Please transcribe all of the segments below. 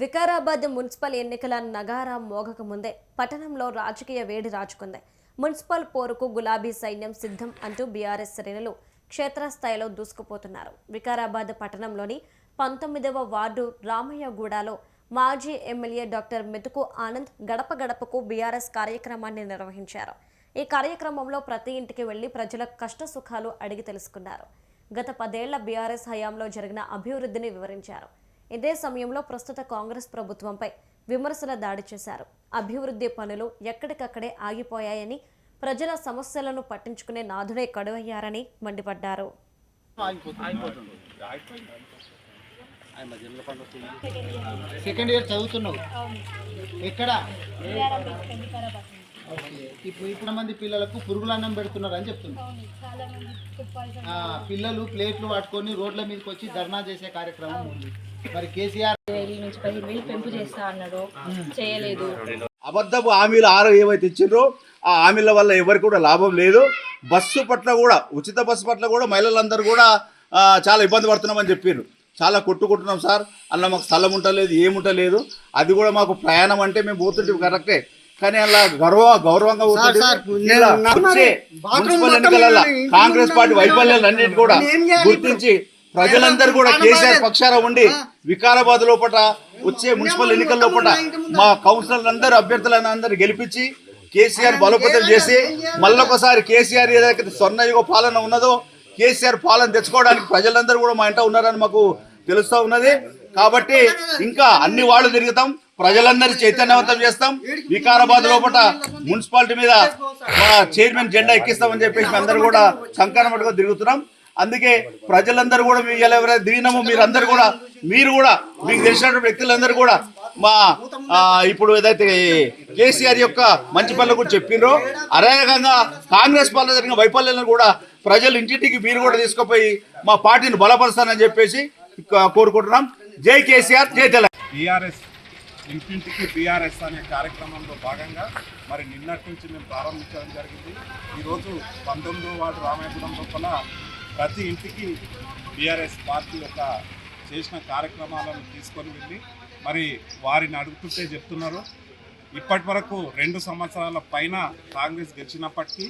Vikarabad municipal ఎన్నికల నగారా మోగక ముందే పట్టణంలో రాజకీయ వేడి రాజుకుంది మున్సిపల్ పోరుకు గులాబీ సైన్యం సిద్ధం అంటూ బీఆర్ఎస్ శ్రేణులు క్షేత్రస్థాయిలో దూసుకుపోతున్నారు. వికారాబాద్ పట్టణంలోని పంతొమ్మిదవ వార్డు రామయ్యగూడలో మాజీ ఎమ్మెల్యే డాక్టర్ మెతుకు ఆనంద్ గడప గడపకు బీఆర్ఎస్ కార్యక్రమాన్ని నిర్వహించారు. ఈ కార్యక్రమంలో ప్రతి ఇంటికి వెళ్ళి ప్రజల కష్ట సుఖాలు అడిగి తెలుసుకున్నారు. గత పదేళ్ళ బీఆర్ఎస్ హయాంలో జరిగిన అభివృద్ధిని వివరించారు. ఇదే సమయంలో ప్రస్తుత కాంగ్రెస్ ప్రభుత్వంపై విమర్శల దాడి చేశారు. అభివృద్ధి పనులు ఎక్కడికక్కడే ఆగిపోయాయని ప్రజల సమస్యలను పట్టించుకునే నాథుడే కడువయ్యారని మండిపడ్డారు. సెకండ్ ఇయర్ చదువుతున్నావు. ఎక్కడ? ఇప్పుడు ఇప్పుడు మంది పిల్లలకు పురుగుల అన్నం పెడుతున్నారు అని చెప్తున్నారు పిల్లలు ప్లేట్లు పట్టుకొని రోడ్ల మీదకి వచ్చి ధర్నా చేసే కార్యక్రమం ఉంది. మరి కేసీఆర్ నుంచి పదిహేను వేలు పెంపు చేస్తా అన్నాడు. చేయలేదు. అబద్ధపు హామీలు ఆరు ఏవైతే ఇచ్చిండ్రో ఆ హామీల వల్ల ఎవరికి కూడా లాభం లేదు. బస్సు పట్ల కూడా ఉచిత బస్సు పట్ల కూడా మహిళలందరూ కూడా చాలా ఇబ్బంది పడుతున్నామని చెప్పారు చాలా కొట్టుకుంటున్నాం సార్. అన్న మాకు స్థలం ఉంటలేదు ఏముంటలేదు అది కూడా మాకు ప్రయాణం అంటే మేము పోతుంటే కరెక్టే. కానీ అలా గర్వ గౌరవంగా మున్సిపల్ కాంగ్రెస్ పార్టీ వైఫల్యాలన్నింటి కూడా నేను ఏం చేయాలి గుర్తించి ప్రజలందరూ కూడా కేసీఆర్ పక్షాన ఉండి వికారాబాద్ లోపల వచ్చే మున్సిపల్ ఎన్నికల లోపల మా కౌన్సిలర్ అందరూ అభ్యర్థులను అందరూ గెలిపించి కేసీఆర్ బలోపేతం చేసి మళ్ళొకసారి కేసీఆర్ ఏదైతే స్వర్ణయుగ పాలన ఉన్నదో కేసీఆర్ పాలన తెచ్చుకోవడానికి ప్రజలందరూ కూడా మా ఇంట ఉన్నారని మాకు తెలుస్తూ ఉన్నది. కాబట్టి ఇంకా అన్ని వాళ్ళు తిరుగుతాం ప్రజలందరూ చైతన్యవంతం చేస్తాం. వికారాబాద్ లోపల మున్సిపాలిటీ మీద చైర్మన్ జెండా ఎక్కిస్తామని చెప్పేసి అందరూ కూడా పట్టుకొని తిరుగుతున్నాం. అందుకే ప్రజలందరూ కూడా మీ ఇలా ఎవరైతే దిగినామో మీరందరూ కూడా మీరు కూడా మీకు తెలిసినటువంటి వ్యక్తులందరూ కూడా మా ఇప్పుడు ఏదైతే కేసీఆర్ యొక్క మంచి పనులు కూడా చెప్పినో అదేవిధంగా కాంగ్రెస్ పాలన జరిగిన వైఫల్యాలను కూడా ప్రజలు ఇంటింటికి మీరు కూడా తీసుకుపోయి మా పార్టీని బలపరుస్తానని చెప్పేసి కోరుకుంటున్నాం. జై కేసీఆర్ జై తెలంగాణ. బీఆర్ఎస్ ఇంటింటికి బీఆర్ఎస్ అనే కార్యక్రమంలో భాగంగా మరి నిన్నటి నుంచి మేము ప్రారంభించడం జరిగింది. ఈరోజు పంతొమ్మిదో వార్డు రామాయపురం లోపల ప్రతి ఇంటికి బీఆర్ఎస్ పార్టీ యొక్క చేసిన కార్యక్రమాలను తీసుకొని వెళ్ళి మరి వారిని అడుగుతుంటే చెప్తున్నారు. ఇప్పటి వరకు రెండు సంవత్సరాల పైన కాంగ్రెస్ గెలిచినప్పటికీ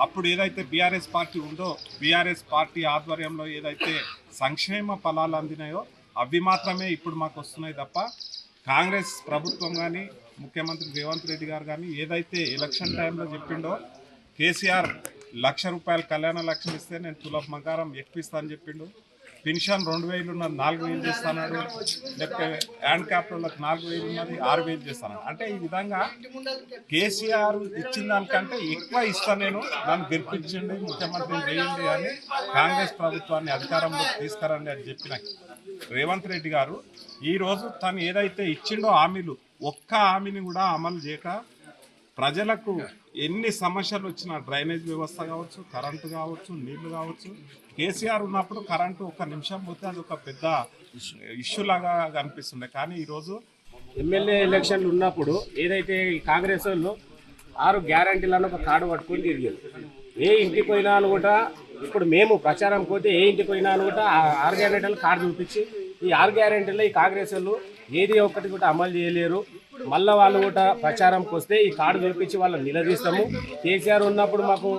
అప్పుడు ఏదైతే బీఆర్ఎస్ పార్టీ ఉందో బీఆర్ఎస్ పార్టీ ఆధ్వర్యంలో ఏదైతే సంక్షేమ ఫలాలు అందినాయో అవి మాత్రమే ఇప్పుడు మాకు వస్తున్నాయి తప్ప కాంగ్రెస్ ప్రభుత్వం కానీ ముఖ్యమంత్రి రేవంత్ రెడ్డి గారు కానీ ఏదైతే ఎలక్షన్ టైంలో చెప్పిండో కేసీఆర్ లక్ష రూపాయల కళ్యాణ లక్ష్యం ఇస్తే నేను తుల బంగారం ఎక్కువ అని చెప్పిండు. పెన్షన్ రెండు వేలు ఉన్నది నాలుగు వేలు చేస్తాడు లేకపోతే హ్యాండ్ క్యాప్టర్లకు నాలుగు వేలు ఉన్నది ఆరు వేలు చేస్తాను అంటే ఈ విధంగా కేసీఆర్ ఇచ్చిన దానికంటే ఎక్కువ ఇస్తాను నేను. నన్ను గెలిపించండి ముఖ్యమంత్రిని చేయండి అని కాంగ్రెస్ ప్రభుత్వాన్ని అధికారంలోకి తీసుకురండి అని చెప్పిన రేవంత్ రెడ్డి గారు. ఈరోజు తను ఏదైతే ఇచ్చిండో హామీలు ఒక్క హామీని కూడా అమలు చేయక ప్రజలకు ఎన్ని సమస్యలు వచ్చినా డ్రైనేజ్ వ్యవస్థ కావచ్చు కరెంటు కావచ్చు నీళ్ళు కావచ్చు కేసీఆర్ ఉన్నప్పుడు కరెంటు ఒక నిమిషం పోతే అది ఒక పెద్ద ఇష్యూ లాగా కనిపిస్తుండే. కానీ ఈరోజు ఎమ్మెల్యే ఎలక్షన్లు ఉన్నప్పుడు ఏదైతే ఈ కాంగ్రెస్ వాళ్ళు ఆరు గ్యారంటీలను ఒక కార్డు పట్టుకొని తిరిగారు. ఏ ఇంటికి పోయినా కూడా ఇప్పుడు మేము ప్రచారం పోతే ఏ ఇంటికి పోయినా కూడా ఆరు గ్యారంటీలు కార్డు చూపించి ఈ ఆరు గ్యారెంటీలో ఈ కాంగ్రెస్ వాళ్ళు ఏది ఒక్కటి కూడా అమలు చేయలేరు. మళ్ళీ వాళ్ళు కూడా ప్రచారంకి వస్తే ఈ కార్డు చూపించి వాళ్ళని నిలదీస్తాము. కేసీఆర్ ఉన్నప్పుడు మాకు